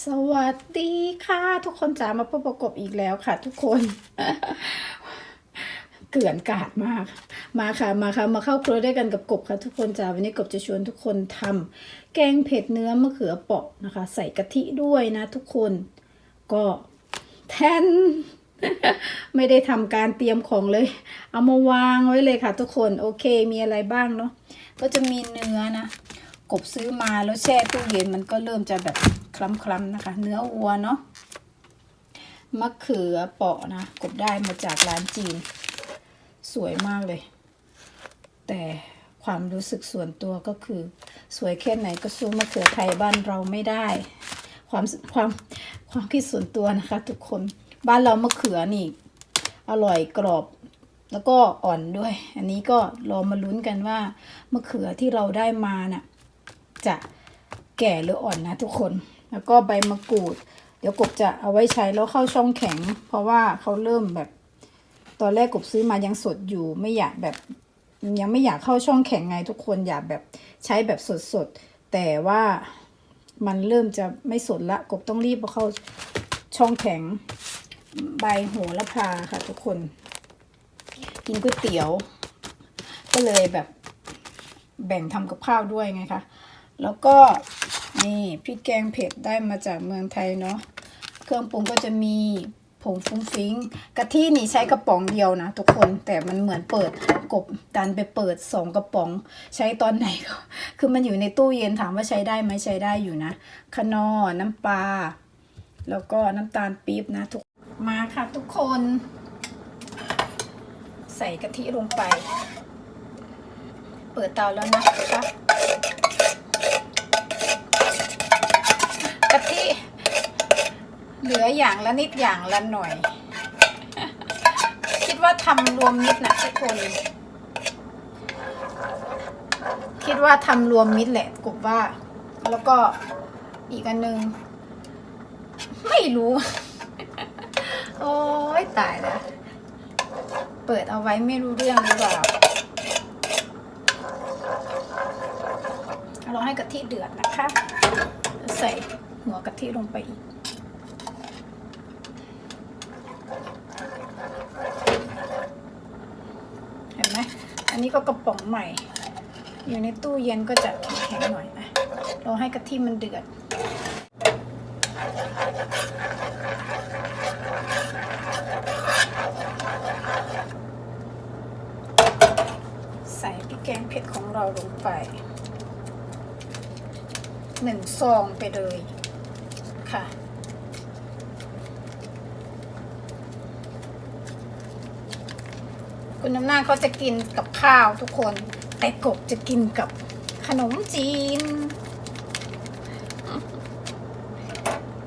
สวัสดีค่ะ ทุกคนจ๋ามาพบประกบอีกแล้วค่ะ ทุกคน เกลื่อนกาดมาก มาค่ะมาค่ะ มาเข้าครัวด้วยกันกับกบค่ะ ทุกคนจ๋าวันนี้กบจะชวนทุกคนทำแกงเผ็ดเนื้อมะเขือเปาะนะคะ ใส่กะทิด้วยนะ ทุกคนก็แทนไม่ได้ทำการเตรียมของเลย เอามาวางไว้เลยค่ะ ทุกคนโอเคมีอะไรบ้างเนาะก็จะมีเนื้อนะกบซื้อมาแล้วแช่ตู้เย็นมันก็เริ่มจะแบบ คล้ำๆนะคะ เนื้อวัวเนาะมะเขือเปาะนะกบได้มาจากร้านจีน สวยมากเลย แต่ความรู้สึกส่วนตัวก็คือ สวยแค่ไหนก็สู้มะเขือไทยบ้านเราไม่ได้ ความความความคิดส่วนตัวนะคะ ทุกคนบ้านเรามะเขือนี่ อร่อยกรอบแล้วก็อ่อนด้วย อันนี้ก็รอมาลุ้นกันว่ามะเขือที่เราได้มาน่ะจะแก่หรืออ่อนนะทุกคน แล้วก็ใบมะกรูด เดี๋ยวกบจะเอาไว้ใช้แล้วเข้าช่องแข็ง เพราะว่าเขาเริ่มแบบ ตอนแรกกบซื้อมายังสดอยู่ ไม่อยากแบบ ยังไม่อยากเข้าช่องแข็งไงทุกคนอยากแบบใช้แบบสดๆ แต่ว่ามันเริ่มจะไม่สดละกบต้องรีบเอาเข้าช่องแข็งใบโหระพาค่ะทุกคน กินก๋วยเตี๋ยว ก็เลยแบบแบ่งทำกับข้าวด้วยไงคะ แล้วก็ นี่พริกแกงเผ็ดได้มาจากเมืองไทยเนาะเครื่องปรุงก็จะมีผงฟุ้งฟิ้งกะทินี่ใช้กระป๋องเดียวนะทุกคนแต่มันเหมือนเปิดกบดันไปเปิดสองกระป๋อง ใช้ตอนไหนก็คือมันอยู่ในตู้เย็นถามว่าใช้ได้ไหมใช้ได้อยู่นะคนอน้ำปลาแล้วก็น้ำตาลปี๊บนะทุกมาค่ะทุกคน ใส่กะทิลงไป เปิดเตาแล้วนะคะทิ เหลืออย่างละนิดอย่างละหน่อย คิดว่าทำรวมมิตรนะทุกคน คิดว่าทำรวมมิตรแหละกบว่า แล้วก็อีกอันนึง ไม่รู้ โอ้ยตายแล้ว เปิดเอาไว้ไม่รู้เรื่องหรือเปล่าเราให้กะทิเดือดนะคะ ใส่หัวกะทิลงไปอีก เห็นไหม อั นี้ก็กระป๋องใหม่ อยู่ในตู้เย็นก็จะแข็งหน่อยนะเราให้กะทิมันเดือดใส่พริกแกงเผ็ดของเราลงไปหนึ่งซองไปเลยค่ะ คุณน้ำหน้าเขาจะกินกับข้าวทุกคน แต่กบจะกินกับขนมจีน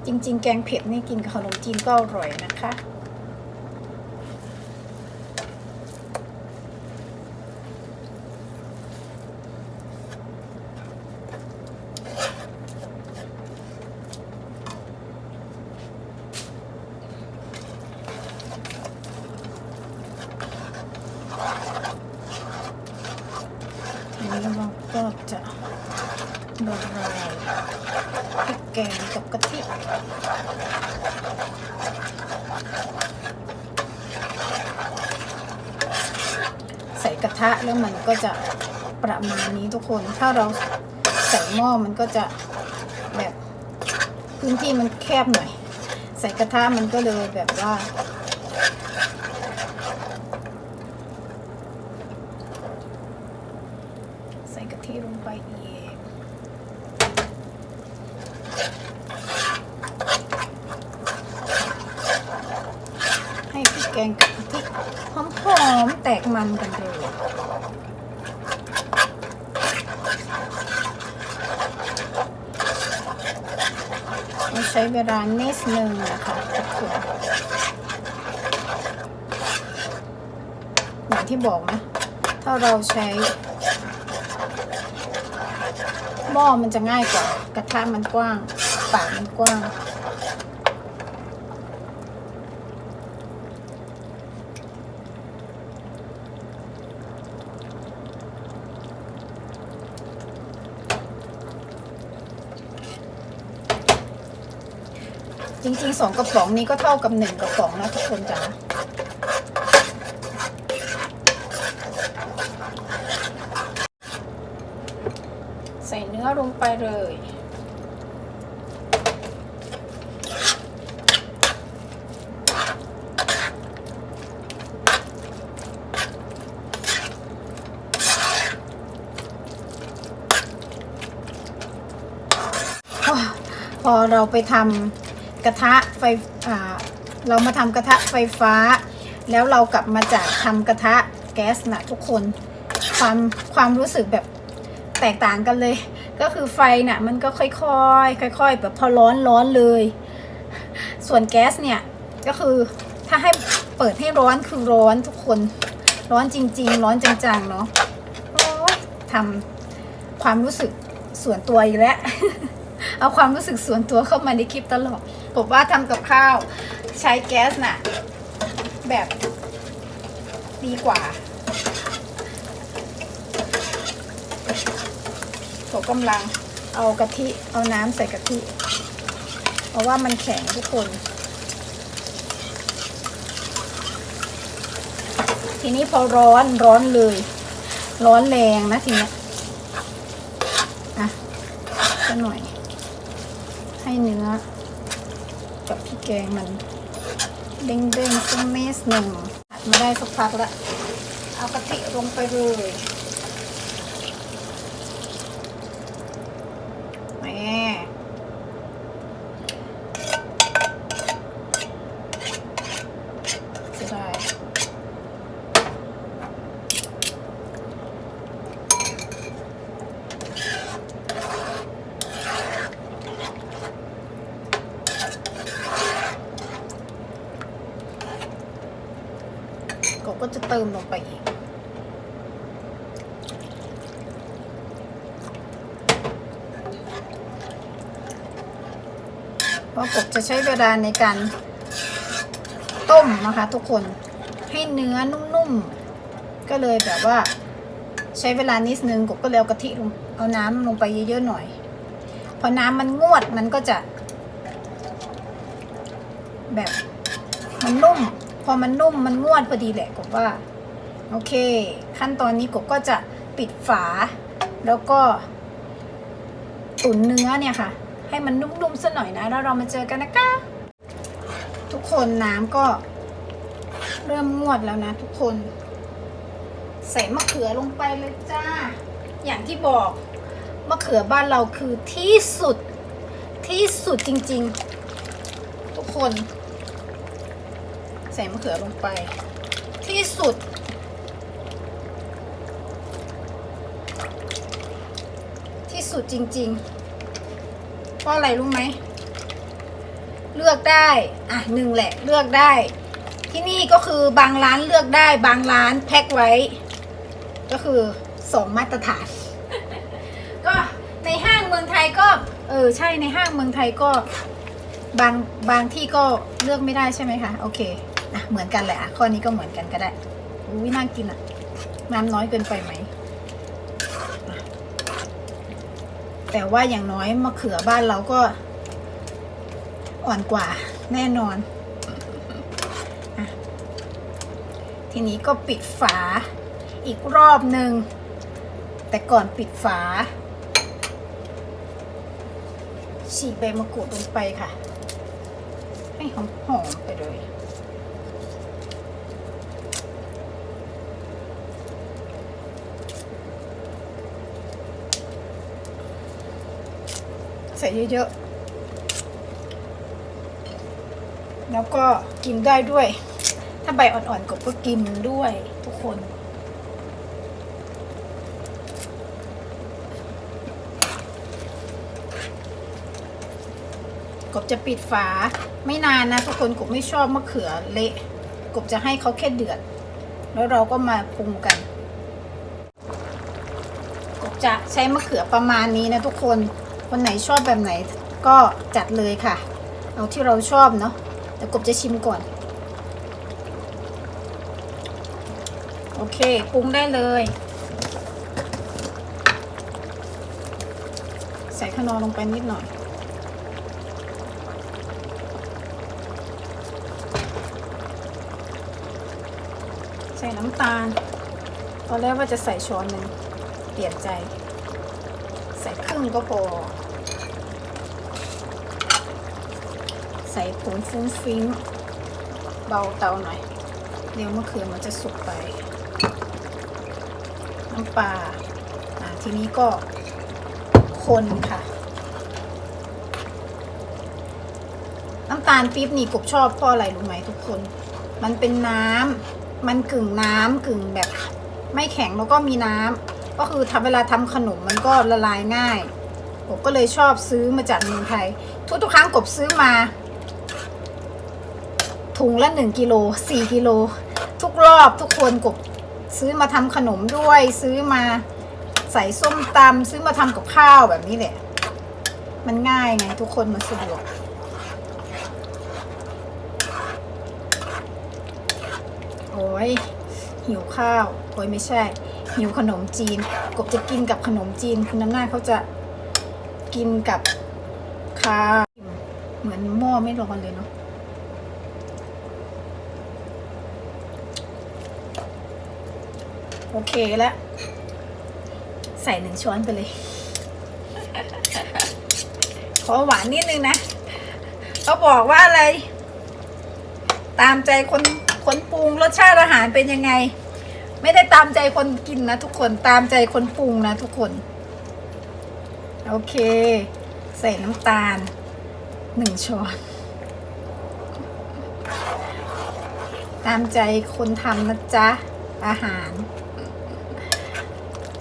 จริง ๆ แกงเผ็ดนี่กินกับขนมจีนก็อร่อยนะคะ ทีนี้เราก็จะละลายพริกแกงกับกะทิใส่กระทะแล้วมันก็จะประมาณนี้ทุกคน ถ้าเราใส่หม้อมันก็จะแบบพื้นที่มันแคบหน่อย ใส่กระทะมันก็เลยแบบว่า ใส่กะทิลง ไปอีก ให้พริกแกงกับกะทิหอมๆแตกมันกันเลยใช้เวลานิดนึงนะคะทุกคนอย่างที่บอกนะ ถ้าเราใช้ หม้อมันจะง่ายกว่ากระทะมันกว้าง ปากมันกว้าง จริงๆสองกระป๋องนี้ก็เท่ากับหนึ่งกระป๋องนะทุกคนจ๋าใส่เนื้อลง ไปเลย พอเราไปทำกระทะไฟอ่าเรามาทำกระทะไฟฟ้า แล้วเรากลับมาจากทำกระทะแก๊สนะทุกคน ความความรู้สึกแบบแตกต่างกันเลย ก็คือไฟน่ะมันก็ค่อยๆค่อยๆแบบพอร้อนร้อนเลย ส่วนแก๊สเนี่ยก็คือถ้าให้เปิดให้ร้อนคือร้อนทุกคน ร้อนจริง ๆ ร้อนจังๆเนาะทำความรู้สึกส่วนตัวอีกแล้วเอาความรู้สึกส่วนตัวเข้ามาในคลิปตลอดผมว่าทำกับข้าวใช้แก๊สน่ะแบบดีกว่า ผมกำลังเอากะทิเอาน้ำใส่กะทิ เพราะว่ามันแข็งทุกคน ทีนี้พอร้อนร้อนเลย ร้อนแรงนะทีนี้อะก็หน่อย ให้เนื้อ กับพริกแกงมันเด้งๆสักเมสหนึ่งผัดมาได้สักพักล้วเอากะทิลงไปเลยแหมเสียดายกบก็จะ เติมลงไปอีก เพราะกบจะใช้เวลาในการต้มนะคะ ทุกคนให้เนื้อนุ่มๆ ก็เลยแบบว่าใช้เวลานิดนึงกบก็เลยเอากะทิลงเอาน้ำลงไปเยอะๆหน่อย พอน้ำมันงวดมันก็จะ แบบมันนุ่ม พอมันนุ่มมันงวดพอดีแหละกบว่า โอเค ขั้นตอนนี้กบก็จะปิดฝา แล้วก็ ตุ๋นเนื้อเนี่ยค่ะ ให้มันนุ่มๆสักหน่อยนะ แล้วเรามาเจอกันนะคะ ทุกคนน้ำก็ เริ่มงวดแล้วนะ ทุกคน ใส่มะเขือลงไปเลยจ้า อย่างที่บอกมะเขือบ้านเราคือที่สุดที่สุดจริง ๆ ทุกคน ใส่มะเขือลงไป ที่สุด ที่สุดจริงๆ เพราะอะไรรู้ไหม เลือกได้ อะหนึ่งแหละเลือกได้ ที่นี่ก็คือบางร้านเลือกได้บางร้านแพ็คไว้ ก็คือสองมาตรฐาน ก็ในห้างเมืองไทยก็ เออใช่ในห้างเมืองไทยก็บางบางที่ก็เลือกไม่ได้ใช่ไหมคะ โอเค อะเหมือนกันแหละอะข้อนี้ก็เหมือนกันก็ได้อุ้ยน่ากินอะ น้ำน้อยเกินไปไหม แต่ว่าอย่างน้อยมะเขือบ้านเราก็ อ่อนกว่าแน่นอนอทีนี้ก็ปิดฝาอีกรอบหนึ่ง แต่ก่อนปิดฝา ฉีกใบมะกรูดลงไปค่ะ ให้หอมๆไปเลย ส่เยอะๆ แล้วก็กินได้ด้วย ถ้าใบอ่อนๆกบก็กินด้วยทุกคนกบจะปิดฝาไม่นานนะทุกคนกบไม่ชอบมะเขือเละกบจะให้เขาแค่เดือด แล้วเราก็มาปรุงกัน กบจะใช้มะเขือประมาณนี้นะทุกคนันไหนชอบแบบไหนก็จัดเลยค่ะ เอาที่เราชอบเนาะแต่กบจะชิมก่อน โอเคปรุงได้เลย ใส่ขนอลงไปนิดหน่อย ใส่น้ำตาล ตอนแรกว่าจะใส่ช้อนหนึ่งเปลี่ยนใจ ใส่ครึ่งก็พอ ใส่ผงฟุ้งฟิ้งเบาเตาหน่อย เดี๋ยวมะเขือมันจะสุกไป น้ำปลาอ่าทีนี้ก็คนค่ะ น้ำตาลปี๊บนี่กบชอบเพราะอะไรรู้ไหมทุกคน มันเป็นน้ำมันกึ่งน้ำกึ่งแบบ ไม่แข็งแล้วก็มีน้ำก็คือทำเวลาทำขนมมันก็ละลายง่ายกบก็เลยชอบซื้อมาจากเมืองไทย ทุกทุกๆครั้งกบซื้อมา ถุงละหนึ่งกิโลสี่กิโลทุกรอบทุกคนกบซื้อมาทำขนมด้วย ซื้อมาใส่ส้มตำซื้อมาทำกับข้าวแบบนี้แหละ มันง่ายไงทุกคนมันสะดวกโอ้ยหิวข้าวโอ้ยไม่ใช่ หิวขนมจีน กบจะกินกับขนมจีนคุณน้ำหน้าเขาจะกินกับข้าวเหมือนหม้อไม่ร้อนเลยเนาะ โอเคแล้ว ใส่หนึ่งช้อนไปเลย ขอหวานนิดนึงนะเขาบอกว่าอะไร ตามใจคนคนปรุงรสชาติอาหารเป็นยังไง ไม่ได้ตามใจคนกินนะทุกคนตามใจคนปรุงนะทุกคน โอเค ใส่น้ำตาลหนึ่งช้อนตามใจคนทำนะจ๊ะ อาหาร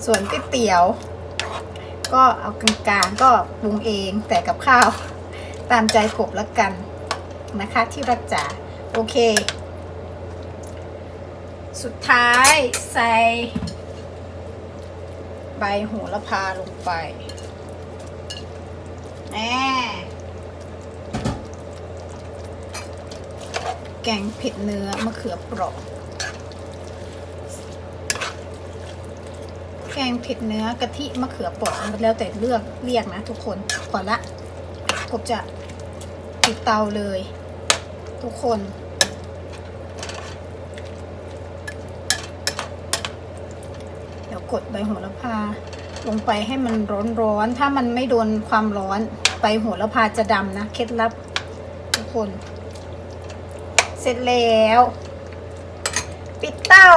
ส่วนก๋วยเตี๋ยว ก็เอากลางๆก็ปรุงเองแต่กับข้าว ตามใจกบละกันนะคะที่รักจ๋าโอเค สุดท้ายใส่ใบโหระพาลงไปแหมแกงเผ็ดเนื้อมะเขือเปราะ แก งเผ็ดเนื้อกะทิมะเขือเปราะมันแล้วแต่เลือกเรียกนะ ทุกคนก่อนละกบจะปิดเตาเลย ทุกคน เดี๋ยวกดใบโหระพา ลงไปให้มันร้อนๆ ถ้ามันไม่โดนความร้อนใบโหระพาจะดำนะ เคล็ดลับ ทุกคน เสร็จแล้ว ปิดเตา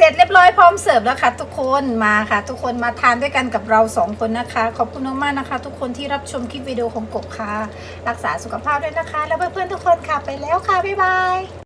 เสร็จเรียบร้อยพร้อมเสิร์ฟแล้วค่ะทุกคนมาค่ะ ทุกคนมาทานด้วยกันกับเราสองคนนะคะ ขอบคุณมากๆนะคะ ทุกคนที่รับชมคลิปวิดีโอของกบค่ะ รักษาสุขภาพด้วยนะคะ แล้วเพื่อนๆทุกคนค่ะไปแล้วค่ะบ๊ายบาย